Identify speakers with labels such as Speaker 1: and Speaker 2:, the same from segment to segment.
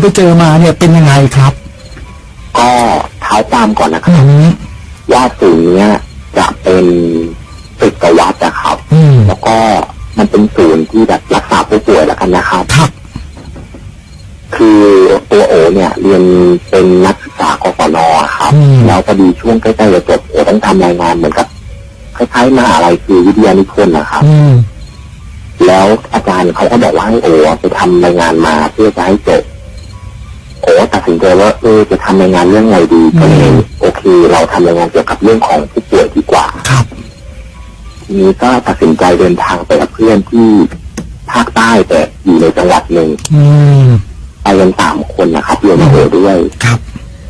Speaker 1: ไปเจอมาเนี่ยเป็นยังไงครับ
Speaker 2: ก็เท้าตามก่อนนะค
Speaker 1: อื
Speaker 2: รับ
Speaker 1: ม
Speaker 2: ว่าศูนย์เนี้ยจะเป็นตึกวัดนะครับ
Speaker 1: อืม
Speaker 2: แล้วก็มันเป็นศูนย์ที่แบบรักษาผู้ป่วยแล้วกันนะครับ
Speaker 1: ครับ
Speaker 2: คือตัวโอเนี่ยเรียนเป็นนักศึกษากศนครับ
Speaker 1: อืม
Speaker 2: แล้วพอดีช่วงใกล้ๆจะจบโอต้องทำรายงานเหมือนกับคล้ายๆมหาอะไรคือวิทยานิพนธ์นะครับ
Speaker 1: อืม
Speaker 2: แล้วอาจารย์เขาก็บอกว่าให้โอไปทำรายงานมาเพื่อจะให้จบ โอตัดสินใจว่าเออจะทำรายงานเรื่องอะไรดีก็เลยโอเค เราทำรายงานเกี่ยวกับเรื่องของผู้ป่วยดีกว่า
Speaker 1: ครับ
Speaker 2: ทีนี้ก็ตัดสินใจเดินทางไปกับเพื่อนที่ภาคใต้แต่อยู่ในจังหวัดหนึ่ง
Speaker 1: อืม
Speaker 2: ไปกันสามคนนะครับรวมมาโอด้วย
Speaker 1: ครับ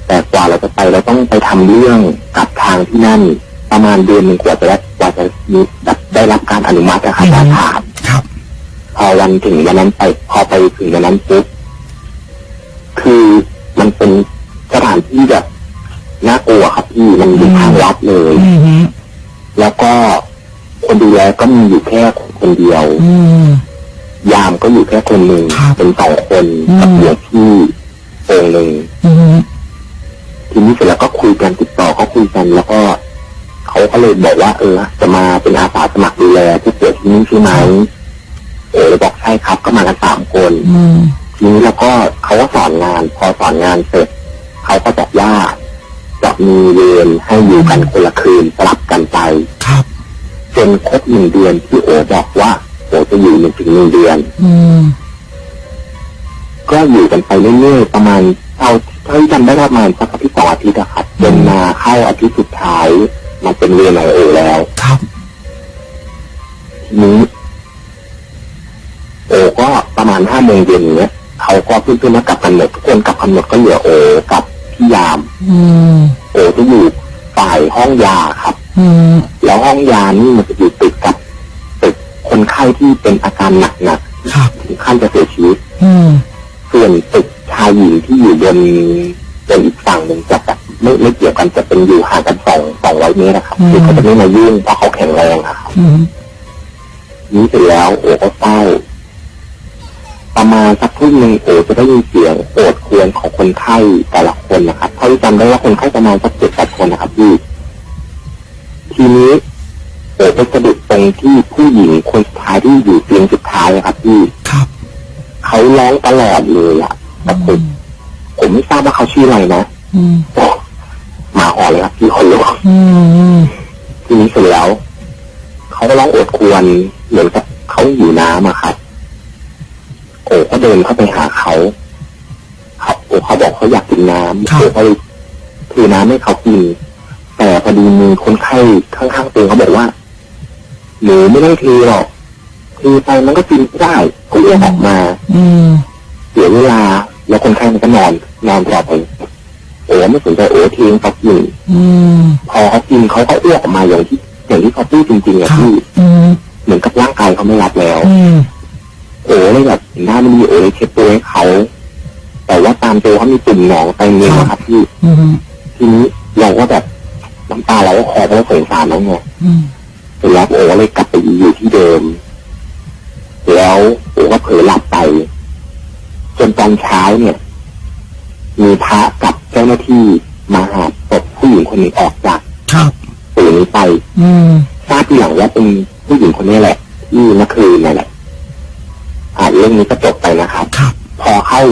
Speaker 2: แต่กว่าเราจะไปเราต้องไปทำเรื่องกับทางที่นั่น ประมาณเดือนหนึ่งกว่าจะได้กว่าจะมีแบบได้รับการอนุมัตินะครับ
Speaker 1: อืม
Speaker 2: อาถาม
Speaker 1: ครับ
Speaker 2: พอวันถึงวันนั้นไป พอไปถึงวันนั้นปุ๊บ คือมันเป็นสถานที่แบบน่ากลัวครับพี่มันอยู่ทางวัดเลย
Speaker 1: อืม
Speaker 2: แล้วก็คนดูแลก็มีอยู่แค่คนเดียว
Speaker 1: อืม
Speaker 2: ยามก็อยู่แค่คนหนึ่ง
Speaker 1: ครับ
Speaker 2: เป็นสองคน
Speaker 1: อืม
Speaker 2: กับหลวงพี่องค์หนึ่ง
Speaker 1: อืม
Speaker 2: ทีนี้เสร็จแล้วก็คุยกันติดต่อก็คุยกัน แล้วก็เขาก็เลยบอกว่า เออ จะมาเป็นอาสาสมัครดูแลผู้ป่วยที่นี่ใช่ไหมเออเลยบอกใช่ครับ ก็มากันสามคน
Speaker 1: อืม
Speaker 2: ทีนี้แล้วก็ เขาก็สอนงาน พอสอนงานเสร็จเขาก็บอกว่าจะมีเวรให้อยู่กันคนละคืนสลับกันไป
Speaker 1: ครับ
Speaker 2: จนครบหนึ่งเดือนที่โอบอกว่าโอจะอยู่หนึ่งถึงหนึ่งเดือน
Speaker 1: อืม
Speaker 2: ก็อยู่กันไปเรื่อยๆประมาณเอาเท่าที่จำได้ประมาณสักอาทิตย์สองอาทิตย์อะครับจนมาเข้าอาทิตย์สุดท้าย มันเป็นเวรของโอแล้ว
Speaker 1: ครับ
Speaker 2: ทีนี้โอก็ประมาณห้าโมงเย็นเนี้ย เขาก็เพื่อนๆมากลับกันหมดทุกคนกลับกันหมดก็เหลือโอกับพี่ยาม
Speaker 1: อืม
Speaker 2: โอจะอยู่ฝ่ายห้องยาครับ
Speaker 1: อืม
Speaker 2: แล้วห้องยานี่มันจะอยู่ติดกับตึกคนไข้ที่เป็นอาการหนัก
Speaker 1: ครับ
Speaker 2: ๆถึงขั้นจะเสียชีวิต
Speaker 1: อืม
Speaker 2: ส่วนตึกชายหญิงที่อยู่บนบนอีกฝั่งหนึ่งจะแบบไม่ไม่เกี่ยวกันจะเป็นอยู่ห่างกันสองสองร้อยเมตรนะครับคือเขาจะไม่มายุ่งเพราะเขาแข็งแรงอะครับ
Speaker 1: อืม
Speaker 2: นี้เสร็จแล้วโอก็เศร้า ประมาณสักทุ่มหนึ่งโอจะได้ยินเสียงโอดครวญของคนไข้แต่ละคนนะครับเท่าที่จำได้ว่าคนไข้ประมาณสักเจ็ดแปดคนนะครับพี่ทีนี้โอไปสะดุดตรงที่ผู้หญิงคนสุดท้ายที่อยู่เตียงสุดท้ายอะครับพี่
Speaker 1: ครับ
Speaker 2: เขาร้องตลอดเลยอะแต่ผมผมไม่ทราบว่าเขาชื่ออะไรนะ
Speaker 1: อืม
Speaker 2: โอ้หมาอ่อนเลยครับพี่คนลุก
Speaker 1: อืม
Speaker 2: ทีนี้เสร็จแล้วเขาก็ร้องโอดครวญเหมือนกับเขาอยู่น้ำอะครับ โอ้ก็เดินเข้าไปหาเขาเขาโอ้เขาบอกเขาอยากกินน้ำโอ้ก็เลยถือน้ำให้เขากิน แต่พอดีมีคนไข้ข้างๆเตียงเขาบอกว่าหนูไม่ต้องเทหรอกเทไปมันก็กินไม่ได้ก็เรียกออกมา
Speaker 1: อืม
Speaker 2: เสียเวลา แล้วคนไข้มันก็นอน นอนต่อไปโอ้ไม่สนใจโอ้ทิ้งเขากิน
Speaker 1: อืม
Speaker 2: พอเขากินเขาก็อ้วกออกมาอย่างที่อย่างที่เขาพูดจริงๆอะ
Speaker 1: ครับ
Speaker 2: พี่
Speaker 1: อืม
Speaker 2: เหมือนกับร่างกายเขาไม่รับแล้ว
Speaker 1: อืม
Speaker 2: โอ้เลยแบบเห็นหน้ามันมีโอ้เลยเช็ดตัวให้เขา แต่ว่าตามตัวเขามีตุ่มหนองเต็มเลยนะครับพี่
Speaker 1: อืม
Speaker 2: ทีนี้เราก็แบบน้ำตาเราก็คลอเพราะว่าสงสารแล้วไง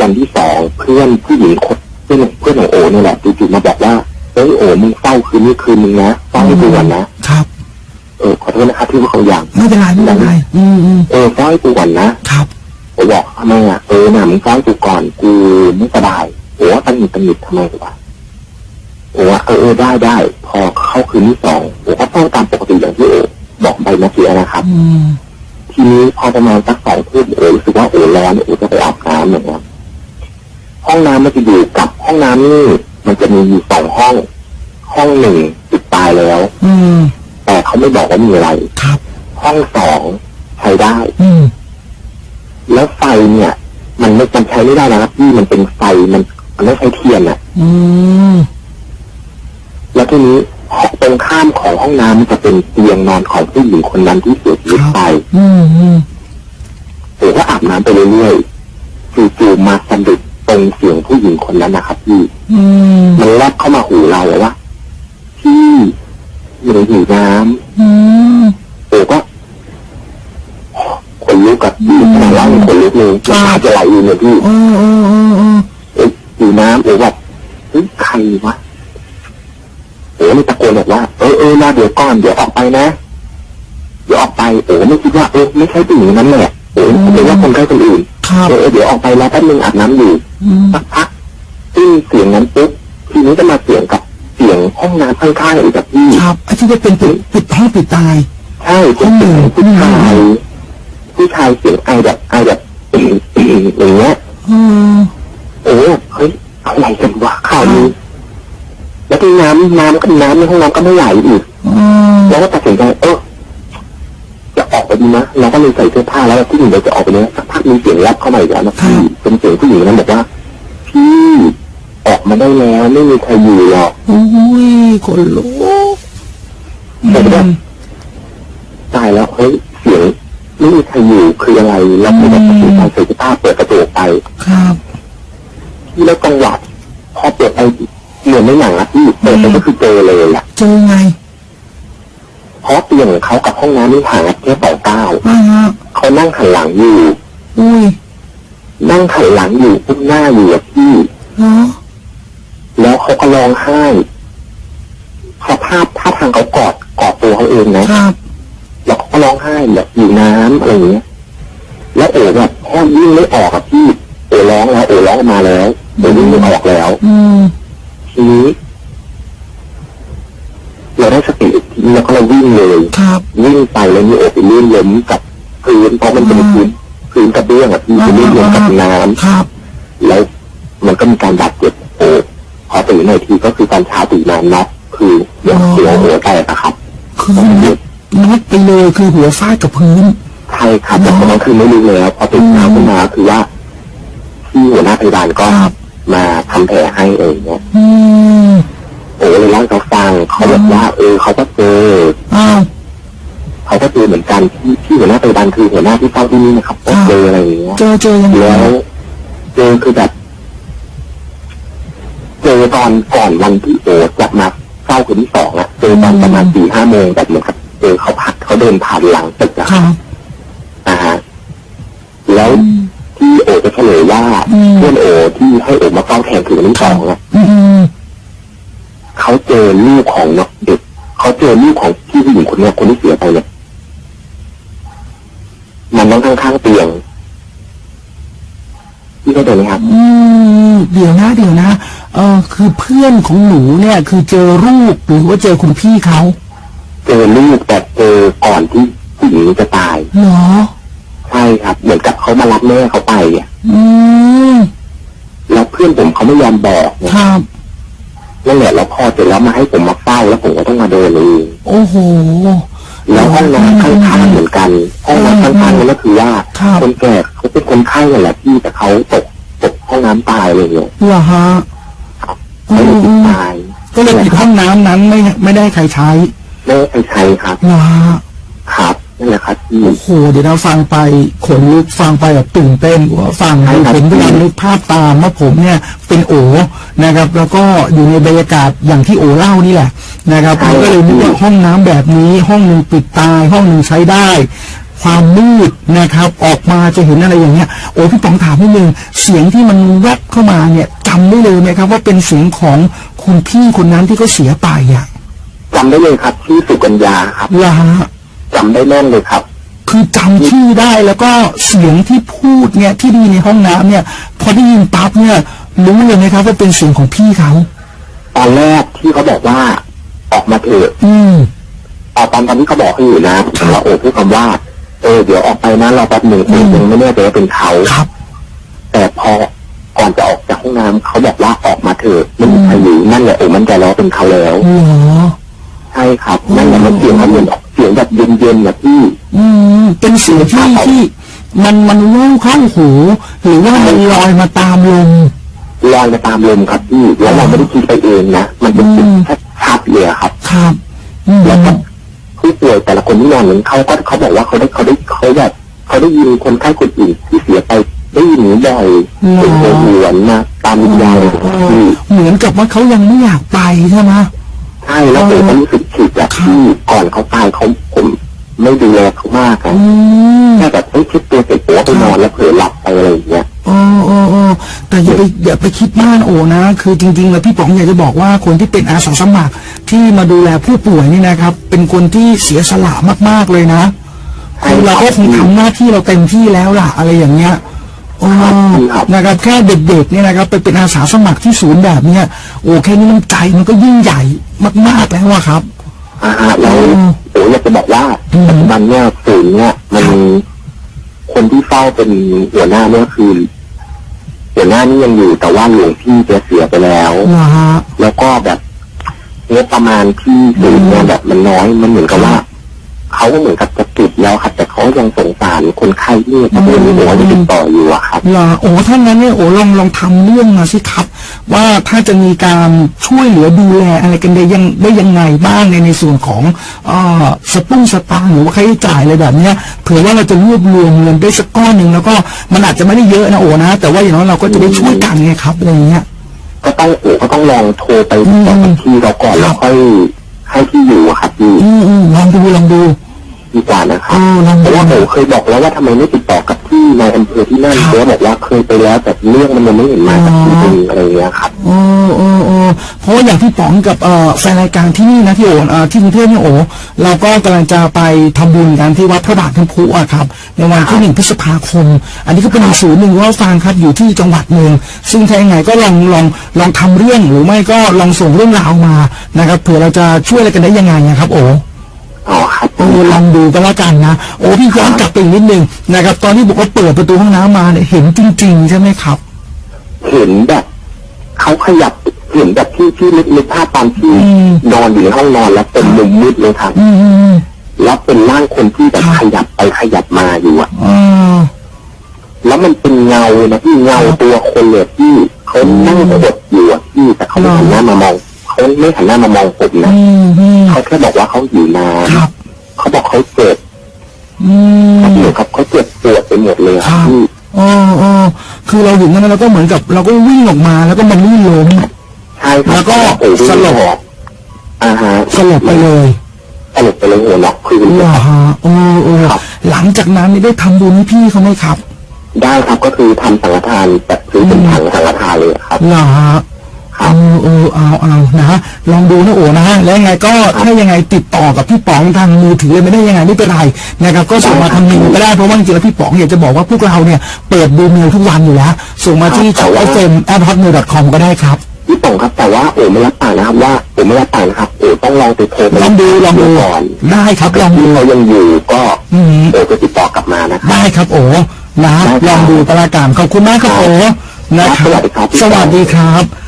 Speaker 2: วันที่สองเพื่อนผู้หญิงคนเพื่อนเพื่อนของโอนี่แหละจู่ๆมาบอกว่าเฮ้ยโอมึงเฝ้าคืนนี้คืนนึงนะเฝ้าให้กูก่อนนะครับ เออขอโทษนะครับที่ว่าเขาอย่าง
Speaker 1: ไม่เป็นไรไม่เป็นไรอืมอืม
Speaker 2: เออเฝ้าให้กูก่อนนะครับโอบอกทำไมอะเออน่ะมึงเฝ้าให้กูก่อนกูไม่สบายโอว่าตันหงิดตันหงิดทำไมกูวะโอว่าเออเออได้ได้ พอเข้าคืนที่สองโอก็เฝ้าตามปกติอย่างที่โอบอกไปเมื่อกี้นะครับ
Speaker 1: อืม
Speaker 2: ทีนี้พอประมาณสักสองทุ่มโอ้รู้สึกว่าโอ้ร้อนโอ้จะไปอาบน้ำอย่างเงี้ย ห้องน้ำมันจะอยู่กับห้องน้ำนี่มันจะมีอยู่สองห้อง ห้องหนึ่งปิดตายแล้ว
Speaker 1: อืม
Speaker 2: แต่เขาไม่บอกว่ามีอะไร
Speaker 1: ครับ
Speaker 2: ห้องสองใช้ได้
Speaker 1: อืม
Speaker 2: แล้วไฟเนี่ย มันไม่มันใช้ไม่ได้นะครับพี่มันเป็นไฟมันมันไม่ใช้เทียนอะ
Speaker 1: อืม
Speaker 2: แล้วทีนี้ตรงข้ามของห้องน้ำมันจะเป็นเตียงนอนของผู้หญิงคนนั้นที่เสียชีวิตไป
Speaker 1: อืมอืม
Speaker 2: ผมก็อาบน้ำไปเรื่อยๆจู่ๆมาสะดุดตร งเป็นเสียงผู้หญิงคนนั้นนะครับพี่
Speaker 1: อืม
Speaker 2: มันแลบเข้ามาหูเราว่าพี่หนูหิวน้
Speaker 1: อืมำ
Speaker 2: โอ้ก็ขนลุกกับพี่ขนาดเล่ายังขนลุกเลยน้ำตาจะไหลอยู่เนี่ยพี่
Speaker 1: โอ้โอ้โอ้โอ้
Speaker 2: เอ้ยหิวน้ำโอ้แบบเฮ้ยใครวะโอ้นี่ตะโกนบอกว่าเออเออรอเดี๋ยวก่อนเดี๋ยวออกไปนะเดี๋ยวออกไปโอ้ไม่คิดว่าเออไม่ใช่ผู้หญิงนั้นแหละโอ้คิดว่าคนใกล้คนอื่น
Speaker 1: ครับ
Speaker 2: เออเออเดี๋ยวออกไปแล้วแป๊บนึงอาบน้ำอยู่
Speaker 1: อืม
Speaker 2: สักพักซึ่งเสียงนั้นปุ๊บทีนี้จะมาเสียงกับเสียงห้องน้ำข้างๆอีกกับพี่
Speaker 1: ครับไอ้ที่จะเป็นปิดปิดห้องปิดตาย
Speaker 2: ใช่เป็นเสียงผู้ชายผู้ชายเสียงไอแบบไอแบบอย่างเงี้ย
Speaker 1: เออ
Speaker 2: โอ้เฮ้ยอะไรกันวะข่าวนี้แล้วที่น้ำน้ำก็น้ำในห้องน้ำก็ไม่ไหลอีก
Speaker 1: เออ
Speaker 2: แล้วก็ตัดสินใจเออจะออกไป ดีนะเราก็เลยใส่เสื้อผ้าแล้วที่หญิงเราจะออกไปเนี้ยสักพักมีเสียงแรบเข้ามาอีกแล้วนะพี่เป็นเสียงผู้หญิงนั้นบอกว่าพี่ออกมาได้แล้วไม่มีใครอยู่หรอก
Speaker 1: โอ้ยคนลุกอืม
Speaker 2: ตายแล้วเฮ้ยเสียงไม่มีใครอยู่คืออะไรแล้วก็แบบตัดสินใจใส่เสื้อผ้าเปิดกระจกไป
Speaker 1: ครับ
Speaker 2: ที่แล้วจังหวะพอเปิดไปเหมือนในหนังอะพี่เปิดไปก็คือเจอเลยอะ
Speaker 1: เจอไง
Speaker 2: เพราะเตียงของเขากับห้องน้ำนี่ห่างกันแค่สองก้าว
Speaker 1: อ่าฮะ
Speaker 2: เขานั่งหันหลังอยู่
Speaker 1: อุ้ย
Speaker 2: นั่งหันหลังอยู่พุ่งหน้าอยู่อะพี่
Speaker 1: เหรอ
Speaker 2: แล้วเขาก็ร้องไห้สภาพท่าทางเขากอดกอดตัวเขาเองนะครับ แล้วเขาก็ร้องไห้แบบอยู่น้ำอะไรอย่างเงี้ย แล้วโอ๋แบบแทบยิ่งไม่ออกอะพี่โอ๋ร้องแล้วโอ๋ร้องออกมาแล้วโอ๋ยิ่งไม่ออกแล้ว
Speaker 1: อืม
Speaker 2: ทีนี้เราได้สติอีกทีแล้วก็เราวิ่งเลย
Speaker 1: ครับ
Speaker 2: วิ่งไปแล้วนี่โอ๋ไปลื่นล้มกับพื้นเพราะมันเป็นพื้น พื้นกระเบื้องอะพี่ไปลื่นล้มกับน้ำ
Speaker 1: ครับ
Speaker 2: แล้วมันก็มีการบาดเจ็บโอ้พอตื่นในทีก็คือตอนเช้าตื่นมาน็อกคือหัวหัวหัวแตกอะครับ
Speaker 1: คือน็อกไปเลยคือหัวฟาดกับพื้น
Speaker 2: ใช่ครับแต่ตอนนั้นคือไม่รู้แล้วพอตื่นเช้าขึ้นมาคือว่าที่หัวหน้าพยาบาลก็
Speaker 1: ครับ
Speaker 2: มาทำแผลให้เองเนี่ย
Speaker 1: อืม
Speaker 2: โอ้เลยเล่าให้เขาฟังเขาบอกว่า เออเขาก็เจอ
Speaker 1: อ้าว
Speaker 2: เขาก็เจอเหมือนกันที่ที่ หัวหน้าพยาบาลคือหัวหน้าที่เฝ้าที่นี่นะครับก็เจออะไรอย่างเงี้ย
Speaker 1: เจอเจอยังไง
Speaker 2: แล้วเจอคือแบบเจอตอนก่อนวันที่โอ๊ตกลับมาเฝ้าคืนที่สองอะเจอตอนประมาณสี่ห้าโมงแบบเหมือนกับเจอเขาพักเขาเดินผ่านหลังตึกอะ
Speaker 1: ครับ
Speaker 2: อ่าฮะแล้วที่โอจะเฉลยว่า
Speaker 1: อืม
Speaker 2: เพื่อนโอที่ให้โอมาเฝ้าแทนคือวันที่สองอะ
Speaker 1: อืม
Speaker 2: เขาเจอลูกของเด็กเขาเจอลูกของที่ผู้หญิงคนเนี้ยคนที่เสียไปเนี่ยมันนั่งข้างๆเตียงพี่ เข้าใจไหมครับ
Speaker 1: อืมเดี๋ยวนะเดี๋ยวนะ เออคือเพื่อนของหนูเนี่ย คือเจอรูปหรือว่าเจอคุณพี่เขา
Speaker 2: เจอลูกแต่เจอก่อนที่ผู้หญิงจะตาย
Speaker 1: เหรอ
Speaker 2: ใช่ครับ เหมือนกับเขามารับแม่เขาไปอะ
Speaker 1: อืม
Speaker 2: แล้วเพื่อนผมเขาไม่ยอมบอกเนี่ย
Speaker 1: ครับ
Speaker 2: นั่นแหละแล้วพอเสร็จแล้วมาให้ผมมาเฝ้าแล้วผมก็ต้องมาเดินเอง
Speaker 1: โอ้โห
Speaker 2: แล้วห้องน้ำข้างๆเหมือนกันห้องน้ำข้างๆนั่นก็คือว่า
Speaker 1: ครับ
Speaker 2: คนแก่เขาเป็นคนไข้นั่นแหละพี่แต่เขาตกตก ห้องน้ำตายเลยเนี่ย
Speaker 1: เหรอฮะ
Speaker 2: เขาเลยติดตาย
Speaker 1: ก็เลยปิดห้องน้ำนั้นไม่ไม่ได้ให้ใครใช้
Speaker 2: ไม่ให้ใครใช้ครับ
Speaker 1: เหรอฮะ
Speaker 2: ครับนั่นแหละครับพี่
Speaker 1: โอ้โหเดี๋ยวเราฟังไปขนลุกฟังไปแบบตื่นเต้นว่าฟัง
Speaker 2: ใช่ครับ
Speaker 1: ผมพยายามนึกภาพตามว่าผมเนี่ยเป็นโอนะครับ แล้วก็อยู่ในบรรยากาศอย่างที่โอเล่านี่แหละนะครับผมก็เลยนึกว่าห้องน้ำแบบนี้ ห้องหนึ่งปิดตาย ห้องหนึ่งใช้ได้ ความมืดนะครับ ออกมาจะเห็นอะไรอย่างเงี้ยโอ้พี่ป๋องถามนิดนึงเสียงที่มันแวบเข้ามาเนี่ยจำได้เลยไหมครับ ว่าเป็นเสียงของคุณพี่คนนั้นที่เขาเสียไปอะ
Speaker 2: จำได้เลยครับชื่อสุกัญญาครับ
Speaker 1: ลา
Speaker 2: จำได้แม่นเลยครับ
Speaker 1: คือจำชื่อได้แล้วก็เสียงที่พูดเนี่ยที่ไดีในห้องน้ำเนี่ย พอได้ยินปั๊บเนี่ยรู้เลยนะครับว่าเป็นเสียงของพี่เขา
Speaker 2: ตอนแรกที่เขาบอกว่าออกมาเถอะ
Speaker 1: อืม
Speaker 2: ออกตอนตอนที่เขาบอกให้อยู่นะแล้วโอ้พูดคำว่า เออเดี๋ยวออกไปนะรอแป๊บหนึ่งเออยังไม่แน่ใจว่าเป็นเขา
Speaker 1: ครับ
Speaker 2: แต่พอก่อนจะออกจากห้องน้ำเขาบอกว่าออกมาเถอะไม่มีใครอยู่นั่นแหละโอ้มันใจแล้วเป็นเขาแล้ว
Speaker 1: เหรอ
Speaker 2: ใช่ครับนั่นแหละมันเสียงมันเหมือนออกเสียงแบบเย็นๆนะพี่
Speaker 1: อืมเป็นเสียงที่ที่มันมันแว่วเข้าหูหรือว่ามันลอยมาตามลม
Speaker 2: ลอยมาตามลมครับพี่แล้วเราไม่ได้คิดไปเองนะมันเป็นสิ่งชัดๆเลยอะครับ
Speaker 1: ครับอืม
Speaker 2: แล้วก็ผู้ ป่วยแต่ละคนที่นอนนั้นเขาก็เขาบอกว่าเขาได้เขาได้เขาแบบเขาได้ยินคนไข้คนอื่นที่เสียไปได้ยินบ่อยเป็นโหวนมาตามวิญญาณที่
Speaker 1: เหมือนกับว่าเขายังไม่อยากไปใช่ไหม
Speaker 2: ใช่แล้วผมก็รู้สึกผิดแบบที่ก่อนเขาตายเขาผมไม่ดูแลเขามากอะ
Speaker 1: อืม
Speaker 2: แค่แบบเฮ้ยเช็ดตัวเสร็จผมก็ไปนอนแล้วเผลอหลับไปอะไรอย่างเงี้ย
Speaker 1: โอ้โอ้โอ้แต่อย่าไปอย่าไปคิดมากโอ้นะ คือจริงๆแล้วพี่ป๋องอยากจะบอกว่าคนที่เป็นอาสาสมัคร ที่มาดูแลผู้ป่วยนี่นะครับ เป็นคนที่เสียสละมาก ๆเลยนะคือเราก็คงทำหน้าที่เราเต็มที่แล้วล่ะ อะไรอย่างเงี้ยโอ้นะครับแค่เด็กๆเนี่ยนะครับ ไปเป็นอาสาสมัครที่ศูนย์แบบเนี้ยโอ้แค่นี้น้ำใจมันก็ยิ่งใหญ่มากๆแล้วอะครับ
Speaker 2: อ่าฮะแล้ว
Speaker 1: อืม
Speaker 2: ผมอยากจะบอกว่า
Speaker 1: อืม
Speaker 2: ปัจจุบันเนี่ยศูนย์เนี่ยมันคนที่เฝ้าเป็นหัวหน้าเนี่ยคือหัวหน้านี่ยังอยู่แต่ว่าหลวงพี่แกเสียไปแล้ว
Speaker 1: นะฮะ
Speaker 2: แล้วก็แบบ งบประมาณที่ศูนย์เนี่ยแบบมันน้อยมันเหมือนกับว่าเขาก็เหมือนกับจะปิดแล้วครับ แต่เขายังสงสารคนไข้ที่ประเภทนี้ผมว่าจะติดต่ออยู่อะครับ
Speaker 1: เหรอโอ้ถ้างั้นเนี่ยโอ้ลองลองทำเรื่องมาสิครับ ว่าถ้าจะมีการช่วยเหลือดูแลอะไรกันได้ยังได้ยังไงบ้างในในส่วนของเอ่อสตุ้งสตางค์หรือว่าค่าใช้จ่ายอะไรแบบเนี้ยเผื่อว่าเราจะรวบรวมเงินได้สักก้อนหนึ่งแล้วก็มันอาจจะไม่ได้เยอะนะโอ้นะ แต่ว่าอย่างน้อยเราก็จะได้ช่วยกันไงครับอะไรอย่างเงี้ย
Speaker 2: ก็ต้องโอ้ก็ต้องลองโทรไปติดต่อกับที่เราก่อนแล้วค่อยให้ที่อยู่อะครับพี่
Speaker 1: อืมอืมลองดูลองดู
Speaker 2: ดีกว่านะค
Speaker 1: เอ
Speaker 2: รับ
Speaker 1: อลอง
Speaker 2: เพ
Speaker 1: ดู
Speaker 2: ราะว่าผมเคยบอกแล้วว่าทำไมไม่ติดต่อกับที่นายอำเภอที่นั่น
Speaker 1: ครับ
Speaker 2: เขาบอกว่าเคยไปแล้วแต่เรื่องมันยังไม่เห็นมาจากที่นี่อะไรอย่างเงี้ยครับ
Speaker 1: โอ้โอ้โอ้เพราะว่าอย่างที่ป๋องกับเอ่อแฟนรายการที่นี่นะที่โอเอ่อที่กรุงเทพเนี่ยโอเราก็กำลังจะไปทำบุญกันที่วัดพระบาทน้ำพุอะครับ ในวันที่หนึ่งพฤษภาคม อันนี้ก็เป็นอีกศูนย์หนึ่งว่าฟังครับอยู่ที่จังหวัดหนึ่งซึ่งถ้ายังไงก็ลองลองลองทำเรื่องหรือไม่ก็ลองส่งเรื่องราวมานะครับเผื่อเราจะช่วยอะไรกันได้ยังไงนะครับโอ
Speaker 2: อ๋อครับ
Speaker 1: โอ้ลองดูก็แล้วกันนะโอ้พี่ย้อนกลับไปอีกนิดนึงนะครับ ตอนที่บอกว่าเปิดประตูห้องน้ำมาเนี่ยเห็นจริง ๆ ใช่ไหมครับ
Speaker 2: เห็นแบบเขาขยับเห็นแบบที่ที่นึกภาพตอนที่
Speaker 1: อืม
Speaker 2: นอนอยู่ในห้องนอนแล้วเป็นมุมมืดเลยครับ
Speaker 1: อืมอืมอืม
Speaker 2: แล้วเป็นร่างคนที่แบบ
Speaker 1: ครับ
Speaker 2: ขยับไปขยับมาอยู่อะ
Speaker 1: อ่า
Speaker 2: แล้วมันเป็นเงานะที่เงาตัวคนเลยที่เขานั่งขดอยู่อะที่แต่เขาไม่หันหน้ามามอง เขาไม่หันหน้ามามองผมนะ
Speaker 1: อืมอืม
Speaker 2: เขาแค่บอกว่าเขาหิวน้
Speaker 1: ครับำ
Speaker 2: เขาบอกเขาเจ็บ
Speaker 1: อืม
Speaker 2: เหมือนกับเขาเจ็บปวดไปหมดเลย
Speaker 1: ค
Speaker 2: ค
Speaker 1: รั
Speaker 2: รับบที่
Speaker 1: อ๋ออ๋อคือเราอยู่นั้นเราก็เหมือนกับ เราก็วิ่งออกมาแล้วก็มันลื่นล้ม
Speaker 2: ใช่ครับ
Speaker 1: แล้วก็
Speaker 2: โอ้โห
Speaker 1: สลบ
Speaker 2: อ่าฮะ
Speaker 1: สลบไปเลย
Speaker 2: สลบไปเลยหัวน็อกคือ
Speaker 1: เหรอฮะโอ้โอ้
Speaker 2: ครับ
Speaker 1: หลังจากนั้นนี่ได้ทำบุญให้พี่เขาไหมครับ
Speaker 2: ได้ครับก็คือทำสังฆทานแบบซื้อเป็นถังสังฆทานเลยครับ
Speaker 1: เหรอฮะ
Speaker 2: ครั
Speaker 1: เอบอเออเอาเอานะฮะลองดูนะโอ้นะฮะแล้วยังไงก็ถ้ายังไงติดต่อกับพี่ป๋องทางมือถือเลยไม่ได้ยังไงไม่เป็นไรนะครับก็ส่งมาทางเมลก็ได้เพราะว่าจริงๆแล้วพี่ป๋องอยากจะบอกว่าพวกเราเนี่ยเปิดดูเมลทุกวันอยู่แล้วส่งมาที่
Speaker 2: ครั
Speaker 1: ช่
Speaker 2: บ
Speaker 1: อง
Speaker 2: แต่ว่า
Speaker 1: fm at hotmail com ก็ได้ครับ
Speaker 2: พี่ป๋องครับแต่ว่าโอ้ไม่รับปากนะครับว่าโอ้ไม่รับปากนะครับโอ้ต้องลองไปโทรไป
Speaker 1: ลองดูลองดู
Speaker 2: ก่อน
Speaker 1: ได้ครับลอง
Speaker 2: ที่
Speaker 1: ดู
Speaker 2: เขายังอยู่ก็
Speaker 1: อืม
Speaker 2: โอ้จะติดต่อกลับมานะครับ
Speaker 1: ได้ครับโอ้นะ
Speaker 2: ได้ครับ
Speaker 1: ลองดูตารางการขอบคุณมากครับโอ้นะครับ
Speaker 2: สวัสดีครับ
Speaker 1: สวัสดีครับ